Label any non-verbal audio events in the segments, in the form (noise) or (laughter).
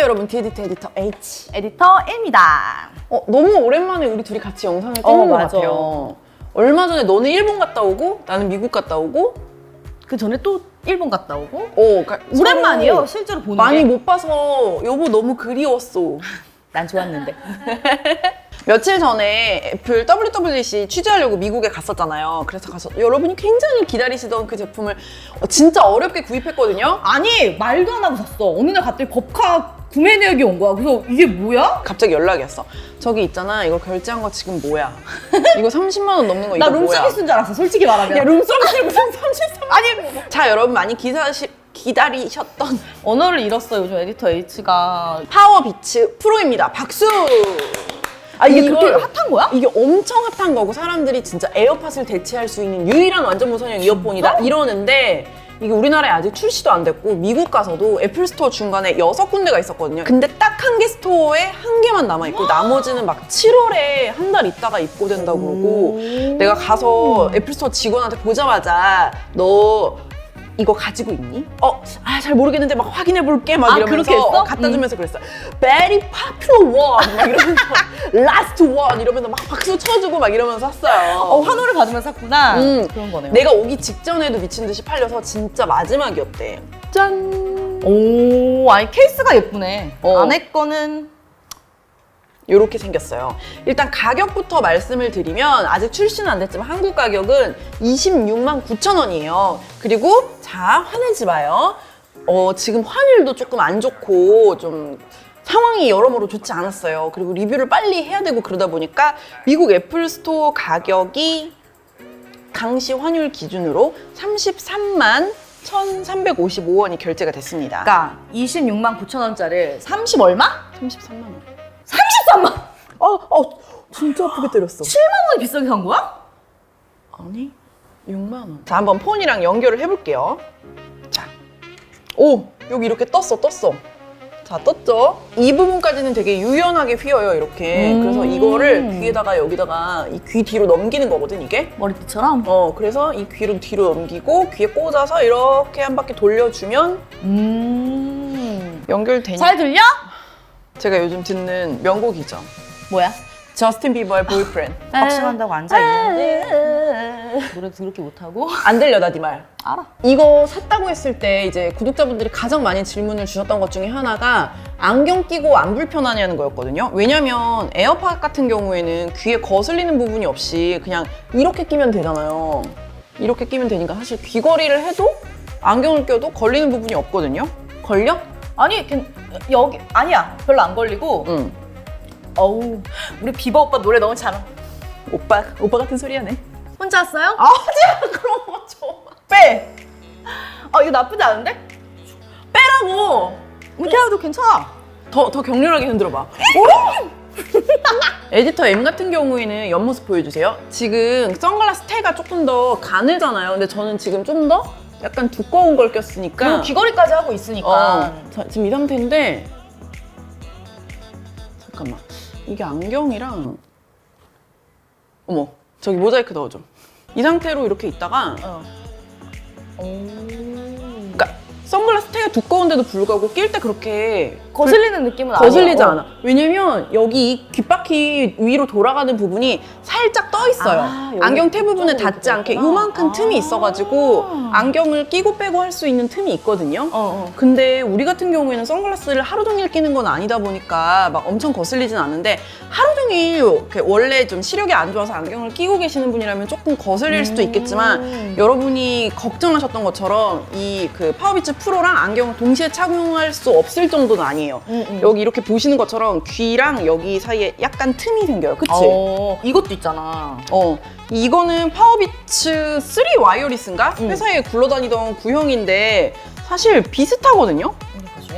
안녕하세요 여러분 디에디터 에디터 H 에디터 M이다. 어, 너무 오랜만에 우리 둘이 같이 영상을 찍는 어, 것 맞아. 같아요 얼마 전에 너는 일본 갔다 오고 나는 미국 갔다 오고 그 전에 또 일본 갔다 오고. 어, 그러니까 오랜만이에요. 서로 실제로 보는 많이 게. 못 봐서 여보 너무 그리웠어 (laughs) 난 좋았는데. (laughs) 며칠 전에 애플 WWDC 취재하려고 미국에 갔었잖아요 그래서 가서 여러분이 굉장히 기다리시던 그 제품을 어, 진짜 어렵게 구입했거든요 아니 말도 안 하고 샀어. 어느 날 갑자기 법카 구매 내역이 온 거야. 그래서 이게 뭐야? 갑자기 연락이 왔어 저기 있잖아 이거 결제한 거 지금 뭐야 (laughs) 이거 30만 원 넘는 거 이거 나 뭐야 룸서비스인 줄 알았어. 솔직히 말하면. 야 룸서비스 무슨 (laughs) 33만 아니 자 여러분 많이 기다시, 기다리셨던 언어를 잃었어 요즘 에디터 H가. 파워비츠 프로입니다 박수 아 이게 이걸- 그렇게 핫한 거야? 이게 엄청 핫한 거고 사람들이 진짜 에어팟을 대체할 수 있는 유일한 완전 무선형 이어폰이다? 이러는데 이게 우리나라에 아직 출시도 안 됐고 미국 가서도 애플 스토어 중간에 여섯 군데가 있었거든요. 근데 딱 한 개 스토어에 한 개만 남아 있고 나머지는 막 7월에 한 달 있다가 입고된다고 그러고 내가 가서 애플 스토어 직원한테 보자마자 너 이거 가지고 있니? 어, 아, 잘 모르겠는데 막 확인해 볼게 막 아, 이러면서 그렇게 했어? 갖다 주면서 그랬어. Very popular one 막 이러면서 (laughs) last one 이러면서 막 박수 쳐주고 막 이러면서 샀어요. 어 환호를 받으면서 샀구나. 음. 그런 거네요. 내가 오기 직전에도 미친 듯이 팔려서 진짜 마지막이었대. 짠. 오, 아니 케이스가 예쁘네. 어. 안에 거는 이렇게 생겼어요. 일단 가격부터 말씀을 드리면 아직 출시는 안 됐지만 한국 가격은 26만 9천 원이에요. 그리고 자 화내지 마요. 어, 지금 환율도 조금 안 좋고 좀 상황이 여러모로 좋지 않았어요. 그리고 리뷰를 빨리 해야 되고 그러다 보니까 미국 애플 스토어 가격이 강시 환율 기준으로 33만 1,355원이 결제가 됐습니다. 그러니까 26만 9천 원짜리 30 얼마? 33만 원. 33만 어, 어, 진짜 아프게 때렸어. 7만 원이 비싸게 산 거야? 아니 6만 원. 자 한번 폰이랑 연결을 해볼게요. 자, 오 여기 이렇게 떴어 떴어. 자 떴죠? 이 부분까지는 되게 유연하게 휘어요 이렇게. 음. 그래서 이거를 귀에다가 여기다가 이 귀 뒤로 넘기는 거거든 이게. 머리띠처럼? 어 그래서 이 귀를 뒤로 넘기고 귀에 꽂아서 이렇게 한 바퀴 돌려주면 음. 연결되니. 잘 들려? 제가 요즘 듣는 명곡이죠. 뭐야? 저스틴 비버의 보이프렌드. 벅싱한다고 앉아있는데 노래 그렇게 못하고? 안 들려 나 네 말. 알아. 이거 샀다고 했을 때 이제 구독자분들이 가장 많이 질문을 주셨던 것 중에 하나가 안경 끼고 안 불편하냐는 거였거든요. 왜냐면 에어팟 같은 경우에는 귀에 거슬리는 부분이 없이 그냥 이렇게 끼면 되잖아요. 이렇게 끼면 되니까 사실 귀걸이를 해도 안경을 껴도 걸리는 부분이 없거든요. 걸려? 아니 괜- 여기 아니야 별로 안 걸리고 응. 어우 우리 비버 오빠 노래 너무 잘 오빠, 오빠 같은 소리 하네. 혼자 왔어요? 아, 하지 (laughs) 그런 거 줘. 빼! 아 이거 나쁘지 않은데? 빼라고! 해도 괜찮아 더, 더 격렬하게 흔들어봐. (laughs) 에디터 M 같은 경우에는 옆모습 보여주세요. 지금 선글라스 테가 조금 더 가늘잖아요. 근데 저는 지금 좀 더 약간 두꺼운 걸 꼈으니까. 그리고 귀걸이까지 하고 있으니까 어, 자, 지금 이 상태인데. 잠깐만. 이게 안경이랑. 어머, 저기 모자이크 넣어줘. 이 상태로 이렇게 있다가. 어. 오. 그러니까 선글라스 테가 두꺼운데도 불구하고 낄 때 그렇게 거슬리는 느낌은 거슬리지 아니야. 어. 않아. 왜냐면 여기 이 귓바퀴 위로 돌아가는 부분이 살짝 떠 있어요. 아, 여기 안경 테 부분에 이쪽으로 닿지 않게 그렇구나. 요만큼 틈이 아. 있어가지고 안경을 끼고 빼고 할 수 있는 틈이 있거든요. 어, 어. 근데 우리 같은 경우에는 선글라스를 하루 종일 끼는 건 아니다 보니까 막 엄청 거슬리진 않는데 하루 종일 이렇게 원래 좀 시력이 안 좋아서 안경을 끼고 계시는 분이라면 조금 거슬릴 수도 있겠지만 음. 여러분이 걱정하셨던 것처럼 이 그 파워비츠 프로랑 안경을 동시에 착용할 수 없을 정도는 아니에요. 음, 음. 여기 이렇게 보시는 것처럼 귀랑 여기 사이에 약간 틈이 생겨요. 그치? 어, 이것도 있잖아. 어. 이거는 파워비츠 3 와이어리스인가? 음. 회사에 굴러다니던 구형인데 사실 비슷하거든요?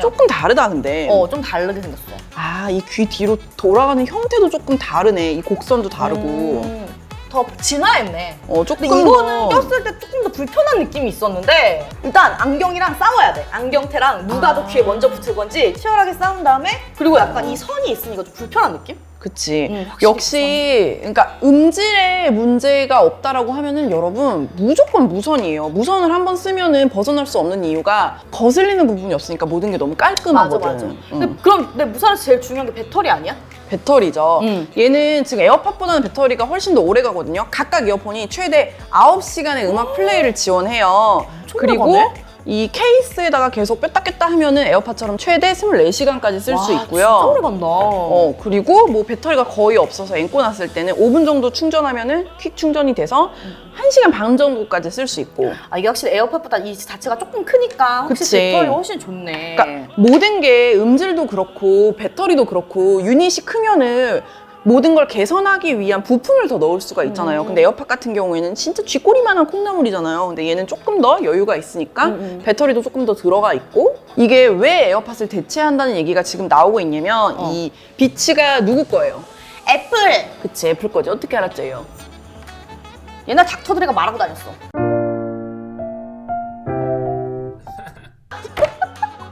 조금 다르다 근데. 어, 좀 다르게 생겼어. 아, 이 귀 뒤로 돌아가는 형태도 조금 다르네. 이 곡선도 다르고. 음, 더 진화했네. 어, 조금 근데 이거는 더- 꼈을 때 조금 더 불편한 느낌이 있었는데 일단 안경이랑 싸워야 돼. 안경테랑 누가 더 아. 귀에 먼저 붙을 건지 치열하게 싸운 다음에 그리고 약간 이 선이 있으니까 좀 불편한 느낌? 그치. 음, 확실히 역시, 그러니까 음질에 문제가 없다라고 하면은 여러분 무조건 무선이에요. 무선을 한번 쓰면은 벗어날 수 없는 이유가 거슬리는 부분이 없으니까 모든 게 너무 깔끔하거든. 맞아. 응. 근데 그럼 내 무선에서 제일 중요한 게 배터리 아니야? 배터리죠. 음. 얘는 지금 에어팟보다는 배터리가 훨씬 더 오래 가거든요. 각각 이어폰이 최대 9시간의 음악 플레이를 지원해요. 그리고 나가네. 이 케이스에다가 계속 뺐다 꼈다 하면은 에어팟처럼 최대 24시간까지 쓸수 와, 있고요. 진짜 오래 간다. 어, 그리고 뭐 배터리가 거의 없어서 앵꼬 놨을 때는 5분 정도 충전하면은 퀵 충전이 돼서 1시간 반 정도까지 쓸 수 있고. 아 이게 확실히 에어팟보다 이 자체가 조금 크니까 확실히 그치. 배터리가 훨씬 좋네. 그러니까 모든 게 음질도 그렇고 배터리도 그렇고 유닛이 크면은 모든 걸 개선하기 위한 부품을 더 넣을 수가 있잖아요. 음. 근데 에어팟 같은 경우에는 진짜 쥐꼬리만한 콩나물이잖아요. 근데 얘는 조금 더 여유가 있으니까 음, 음. 배터리도 조금 더 들어가 있고 이게 왜 에어팟을 대체한다는 얘기가 지금 나오고 있냐면 어. 이 비츠가 누구 거예요? 애플 그치 애플 거지. 어떻게 알았죠? 요 옛날 닥터들이가 말하고 다녔어.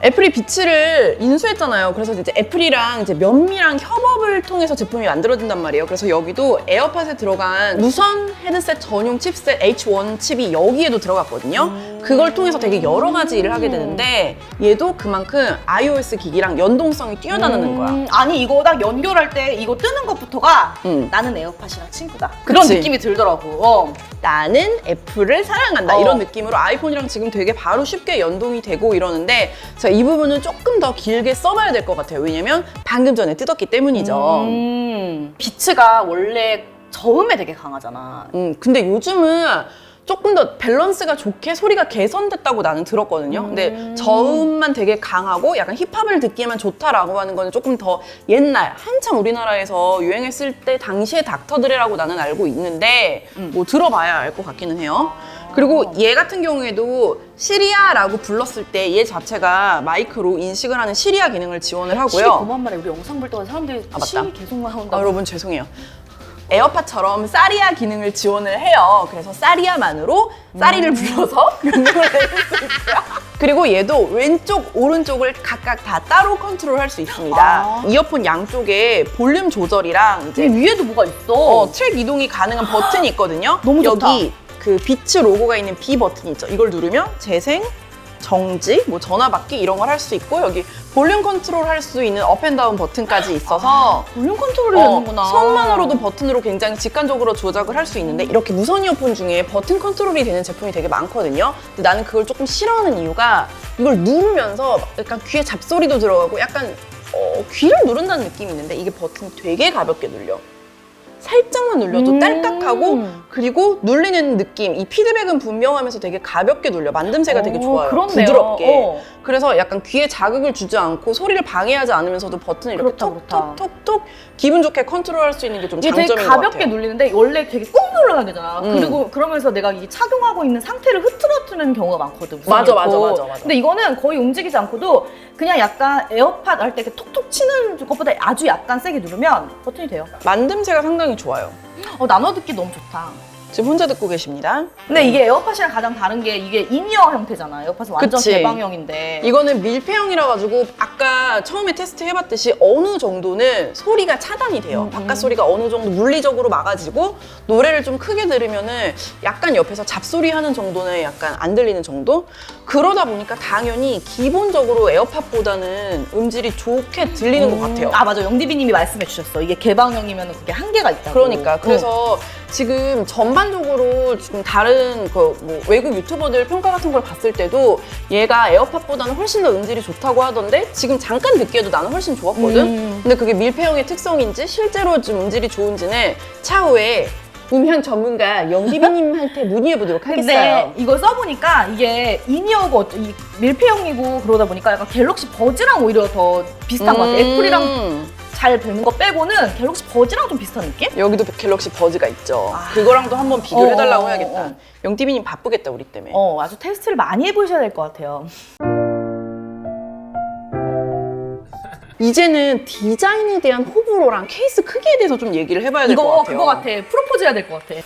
애플이 비츠를 인수했잖아요. 그래서 이제 애플이랑 이제 면미랑 협업을 통해서 제품이 만들어진단 말이에요. 그래서 여기도 에어팟에 들어간 무선 헤드셋 전용 칩셋 H1 칩이 여기에도 들어갔거든요. 그걸 통해서 되게 여러 가지 일을 하게 되는데 얘도 그만큼 iOS 기기랑 연동성이 뛰어나는 거야. 음, 아니 이거 딱 연결할 때 이거 뜨는 것부터가 음. 나는 에어팟이랑 친구다. 그런 그치. 느낌이 들더라고. 어. 나는 애플을 사랑한다 어. 이런 느낌으로 아이폰이랑 지금 되게 바로 쉽게 연동이 되고 이러는데 제가 이 부분은 조금 더 길게 써봐야 될 것 같아요 왜냐면 방금 전에 뜯었기 때문이죠 음. 비츠가 원래 저음에 되게 강하잖아. 음, 근데 요즘은 조금 더 밸런스가 좋게 소리가 개선됐다고 나는 들었거든요. 근데 음. 저음만 되게 강하고 약간 힙합을 듣기에만 좋다라고 하는 거는 조금 더 옛날 한참 우리나라에서 유행했을 때 당시의 닥터드레라고 나는 알고 있는데 음. 뭐 들어봐야 알 것 같기는 해요. 그리고 얘 같은 경우에도 시리아라고 불렀을 때 얘 자체가 마이크로 인식을 하는 시리아 기능을 지원을 시리 하고요. 그만 말해. 우리 영상 볼 때마다 사람들이 아, 맞다. 시리 계속 나온다. 아, 여러분 죄송해요. 에어팟처럼 사리아 기능을 지원을 해요. 그래서 사리아만으로 사리를 불러서 (laughs) 명령을 내릴 수 있고요. 그리고 얘도 왼쪽, 오른쪽을 각각 다 따로 컨트롤 할 수 있습니다. 아. 이어폰 양쪽에 볼륨 조절이랑 이 이제 위에도 뭐가 있어. 어, 트랙 이동이 가능한 버튼이 있거든요. 너무 좋다. 여기 그 비츠 로고가 있는 B 버튼이 있죠. 이걸 누르면 재생, 정지, 뭐 전화 받기 이런 걸 할 수 있고 여기 볼륨 컨트롤 할 수 있는 업앤다운 버튼까지 있어서 볼륨 컨트롤이 어, 되는구나. 손만으로도 버튼으로 굉장히 직관적으로 조작을 할 수 있는데 이렇게 무선 이어폰 중에 버튼 컨트롤이 되는 제품이 되게 많거든요. 근데 나는 그걸 조금 싫어하는 이유가 이걸 누르면서 약간 귀에 잡소리도 들어가고 약간 어, 귀를 누른다는 느낌이 있는데 이게 버튼이 되게 가볍게 눌려. 살짝만 눌려도 음. 딸깍하고 그리고 눌리는 느낌, 이 피드백은 분명하면서 되게 가볍게 눌려. 만듦새가 되게 어, 좋아요. 그렇네요. 부드럽게. 어. 그래서 약간 귀에 자극을 주지 않고 소리를 방해하지 않으면서도 버튼을 이렇게. 톡톡톡톡 기분 좋게 컨트롤할 수 있는 게 좀 장점인 되게 것 가볍게 같아요. 눌리는데 원래 되게 꾹 눌러야 되잖아. 음. 그리고 그러면서 내가 이 착용하고 있는 상태를 흐트러뜨리는 경우가 많거든. 맞아. 맞아, 맞아, 맞아. 근데 이거는 거의 움직이지 않고도 그냥 약간 에어팟 할 때 이렇게 톡톡 치는 것보다 아주 약간 세게 누르면 버튼이 돼요. 만듦새가 상당히 좋아요. 어 나눠 듣기 너무 좋다. 지금 혼자 듣고 계십니다. 근데 이게 에어팟이랑 가장 다른 게 이게 인이어 형태잖아. 에어팟은 완전 그치. 개방형인데. 이거는 밀폐형이라 가지고 아까 처음에 테스트 해봤듯이 어느 정도는 소리가 차단이 돼요. 음, 바깥 음. 소리가 어느 정도 물리적으로 막아지고 노래를 좀 크게 들으면은 약간 옆에서 잡소리 하는 정도는 약간 안 들리는 정도? 그러다 보니까 당연히 기본적으로 에어팟보다는 음질이 좋게 들리는 것 같아요. 아 맞아 영디비님이 말씀해 주셨어. 이게 개방형이면 그게 한계가 있다고. 그러니까 어. 그래서 지금 전반적으로 지금 다른 그 뭐 외국 유튜버들 평가 같은 걸 봤을 때도 얘가 에어팟보다는 훨씬 더 음질이 좋다고 하던데 지금 잠깐 듣기에도 나는 훨씬 좋았거든. 음. 근데 그게 밀폐형의 특성인지 실제로 좀 음질이 좋은지는 차후에 음향 전문가 영디비님한테 (laughs) 문의해 보도록 근데 하겠어요. 이거 써보니까 이게 인이어고 밀폐형이고 그러다 보니까 약간 갤럭시 버즈랑 오히려 더 비슷한 것 같아. 애플이랑 음. 잘 되는 거 빼고는 갤럭시 버즈랑 좀 비슷한 느낌? 여기도 갤럭시 버즈가 있죠. 아. 그거랑도 한번 비교를 어, 해달라고 어, 해야겠다. 어. 영디비님 바쁘겠다 우리 때문에. 어, 아주 테스트를 많이 해보셔야 될 것 같아요. (laughs) 이제는 디자인에 대한 호불호랑 케이스 크기에 대해서 좀 얘기를 해봐야 될 것 이거 같아요. 그거 같아. 프로포즈 해야 될 것 같아.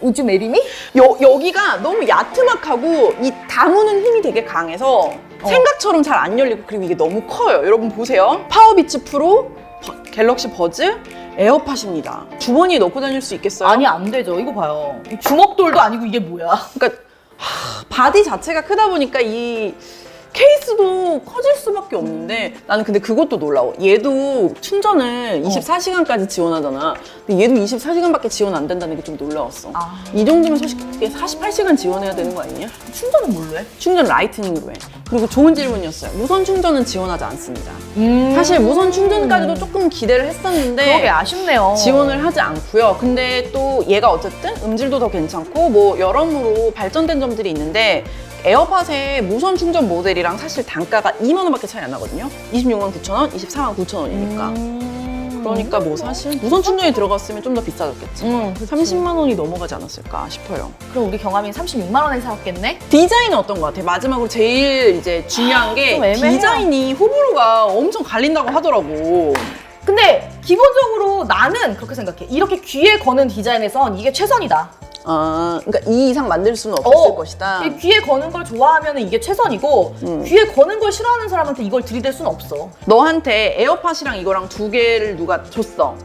우주 메리미? 여, 여기가 너무 야트막하고 이 다무는 힘이 되게 강해서 생각처럼 잘 안 열리고 그리고 이게 너무 커요. 여러분 보세요. 파워비츠 프로, 버- 갤럭시 버즈, 에어팟입니다. 주머니에 넣고 다닐 수 있겠어요? 아니 안 되죠. 이거 봐요. 이 주먹돌도 아니고 이게 뭐야? 그러니까 하, 바디 자체가 크다 보니까 이 케이스도 커질 수밖에 없는데 나는 근데 그것도 놀라워. 얘도 충전을 어. 24시간까지 지원하잖아. 근데 얘도 24시간밖에 지원 안 된다는 게 좀 놀라웠어. 아. 이 정도면 솔직히 48시간 지원해야 되는 거 아니냐? 충전은 뭘로 해? 충전 라이트닝으로 해. 그리고 좋은 질문이었어요. 무선 충전은 지원하지 않습니다. 음. 사실 무선 충전까지도 조금 기대를 했었는데 아쉽네요. 지원을 하지 않고요. 근데 또 얘가 어쨌든 음질도 더 괜찮고 뭐 여러모로 발전된 점들이 있는데 에어팟의 무선 충전 모델이랑 사실 단가가 2만 원밖에 차이 안 나거든요. 26만 9천 원, 24만 9천 원이니까. 음. 그러니까 뭐 사실 무선 충전이 들어갔으면 좀 더 비싸졌겠지. 음, 그치. 30만 원이 넘어가지 않았을까 싶어요. 그럼 우리 경함이 36만 원에 사왔겠네? 디자인은 어떤 것 같아요? 마지막으로 제일 이제 중요한 게 좀 애매해요. 디자인이 호불호가 엄청 갈린다고 하더라고. 근데 기본적으로 나는 그렇게 생각해. 이렇게 귀에 거는 디자인에선 이게 최선이다. 아, 그러니까 이 이상 만들 수는 없을 어, 것이다. 이 귀에 거는 걸 좋아하면 이게 최선이고 음. 귀에 거는 걸 싫어하는 사람한테 이걸 들이댈 수는 없어. 너한테 에어팟이랑 이거랑 두 개를 누가 줬어.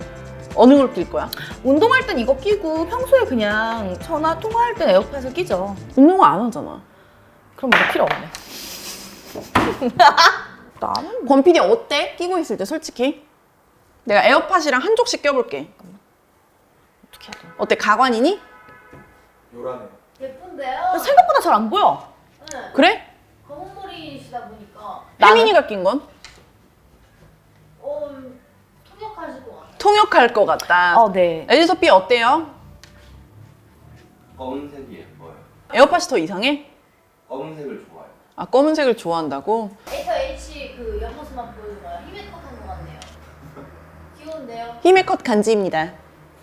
어느 걸 낄 거야? 운동할 땐 이거 끼고 평소에 그냥 전화 통화할 땐 에어팟을 끼죠. 운동 안 하잖아. 그럼 이거 필요 없네. (laughs) 나는 권 PD 어때? 끼고 있을 때 솔직히 내가 에어팟이랑 한 쪽씩 껴볼게. 어떻게 해야 돼? 어때? 가관이니? 요란해. 예쁜데요? 생각보다 잘 안 보여. 네. 그래? 검은 머리시다 보니까 나는- 혜민이가 낀 건? 어 통역하실 것 같아요. 통역할 것 같다. 어, 네. 에디터 B 어때요? 검은색이 예뻐요. 에어팟이 더 이상해? 검은색을 좋아해요. 아 검은색을 좋아한다고? 에이터 H 그 옆모습만 보여줘봐요. 힘의 컷한 것 같네요. 귀여운데요? 힘의 컷 간지입니다.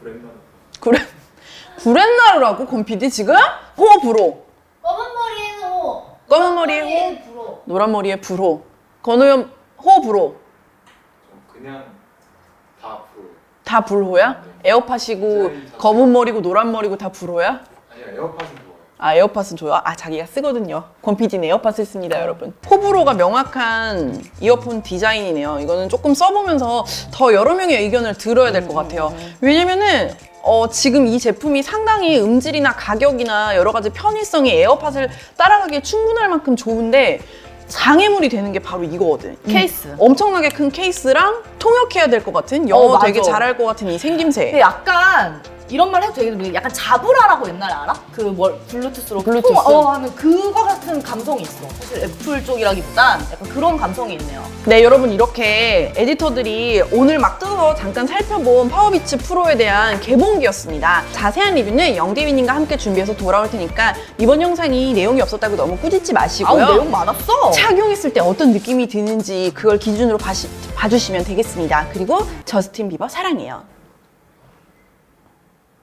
브랜드 구렛 구렛나루라고 권 PD 지금? 호 불호. 검은 머리에는 호. 검은 머리에 머리에는 불호. 노란 머리에 불호. 건우염 호 불호. 좀 그냥 다 앞으로. 다 불호야? 에어팟이고 디자인 자체가- 검은 머리고 노란 머리고 다 불호야? 아니야 에어팟은 좋아요. 아 에어팟은 좋아? 아 자기가 쓰거든요. 권PD는 에어팟을 씁니다 여러분. 호불호가 명확한 이어폰 디자인이네요. 이거는 조금 써보면서 더 여러 명의 의견을 들어야 될 것 같아요. 왜냐면은 어, 지금 이 제품이 상당히 음질이나 가격이나 여러 가지 편의성이 에어팟을 따라가기에 충분할 만큼 좋은데 장애물이 되는 게 바로 이거거든. 이 케이스. 엄청나게 큰 케이스랑 통역해야 될 것 같은 영어 어, 맞아. 되게 잘할 것 같은 이 생김새. 근데 약간 이런 말 해도 되겠는데 약간 자브라라고 옛날에 알아? 그 뭘 블루투스로 블루투스? 통- 어, 하는 그거 같은 감성이 있어. 사실 애플 쪽이라기보단 약간 그런 감성이 있네요. 네, 여러분 이렇게 에디터들이 오늘 막 뜯어서 잠깐 살펴본 파워비츠 프로에 대한 개봉기였습니다. 자세한 리뷰는 영대위님과 함께 준비해서 돌아올 테니까 이번 영상이 내용이 없었다고 너무 꾸짖지 마시고요. 아우 내용 많았어. 착용했을 때 어떤 느낌이 드는지 그걸 기준으로 봐시, 봐주시면 되겠습니다. 그리고 저스틴 비버 사랑해요.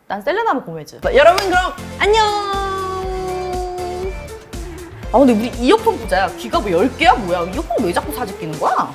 난 셀레나로 고메즈. 여러분 그럼 안녕. 아 근데 우리 이어폰 부자야. 귀가 뭐 10개야 뭐야? 이어폰 왜 자꾸 사지 끼는 거야?